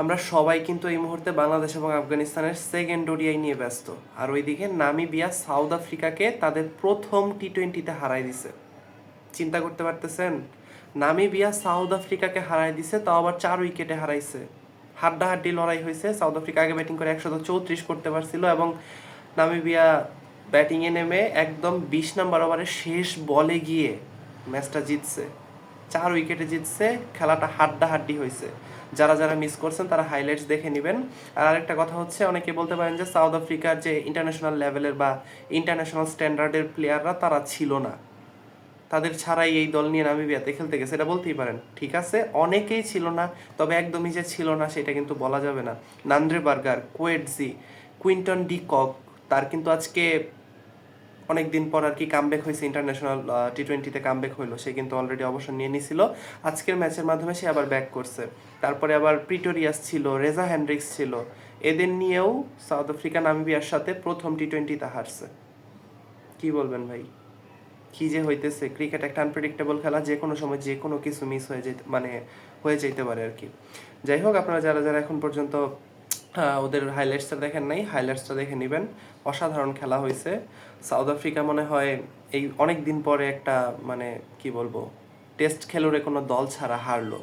আমরা সবাই কিন্তু এই মুহূর্তে বাংলাদেশ এবং আফগানিস্তানের সেকেন্ড ওডিআই নিয়ে ব্যস্ত। আর ওইদিকে নামিবিয়া, সাউথ আফ্রিকাকে তাদের প্রথম টি টোয়েন্টিতে হারাই দিছে। চিন্তা করতে পারতেছেন? নামিবিয়া, সাউথ আফ্রিকাকে হারাই দিছে, তাও আবার চার উইকেটে হারাইছে। হাড্ডাহাড্ডি লড়াই হয়েছে, সাউথ আফ্রিকা আগে ব্যাটিং করে একশত চৌত্রিশ করতে পারছিল এবং নামিবিয়া ব্যাটিংয়ে নেমে একদম বিশ নাম্বার ওভারে শেষ বলে গিয়ে ম্যাচটা জিতছে। চার উইকেটে জিতছে, খেলাটা হাড্ডাহাড্ডি হয়েছে। যারা যারা মিস করছেন, তারা হাইলাইটস দেখে নেবেন। আর আরেকটা কথা হচ্ছে, অনেকে বলতে পারেন যে সাউথ আফ্রিকার যে ইন্টারন্যাশনাল লেভেলের বা ইন্টারন্যাশনাল স্ট্যান্ডার্ডের প্লেয়াররা তারা ছিল না। তাদের ছাড়াই এই দল নিয়ে নামিবিয়াতে খেলতে গেছে। এটা বলতেই পারেন, ঠিক আছে? অনেকেই ছিল না, তবে একদমই যে ছিল না, সেটা কিন্তু বলা যাবে না। Nandre Burger, Coetzee, Quinton de Kock তার কিন্তু আজকে অনেক দিন পর আর কি কামব্যাক হয়েছে ইন্টারন্যাশনাল টি টোয়েন্টিতে কামব্যাক হইল। সে কিন্তু অলরেডি অবসর নিয়ে নিছিল। আজকের ম্যাচের মাধ্যমে সে আবার ব্যাক করছে। তারপরে আবার প্রিটোরিয়াস ছিল রেজা হ্যান্ড্রিক্স ছিল। এদের নিয়েও সাউথ আফ্রিকা নামিবিয়ার সাথে প্রথম টি টোয়েন্টিতে হারছে। কি বলবেন ভাই? কি যে হইতেছে? ক্রিকেট একটা আনপ্রেডিক্টেবল খেলা, যে কোনো সময় যে কোনো কিছু মিস হয়ে যেতে মানে হয়ে যেতে পারে আর কি। যাই হোক, আপনারা যারা যারা এখন পর্যন্ত ওদের হাইলাইটসটা দেখেন নাই। হাইলাইটসটা দেখে নেবেন। অসাধারণ খেলা হয়েছে। সাউথ আফ্রিকা মনে হয় এই অনেক দিন পরে একটা মানে কি বলব টেস্ট খেলোরে কোনো দল ছাড়া হারলো।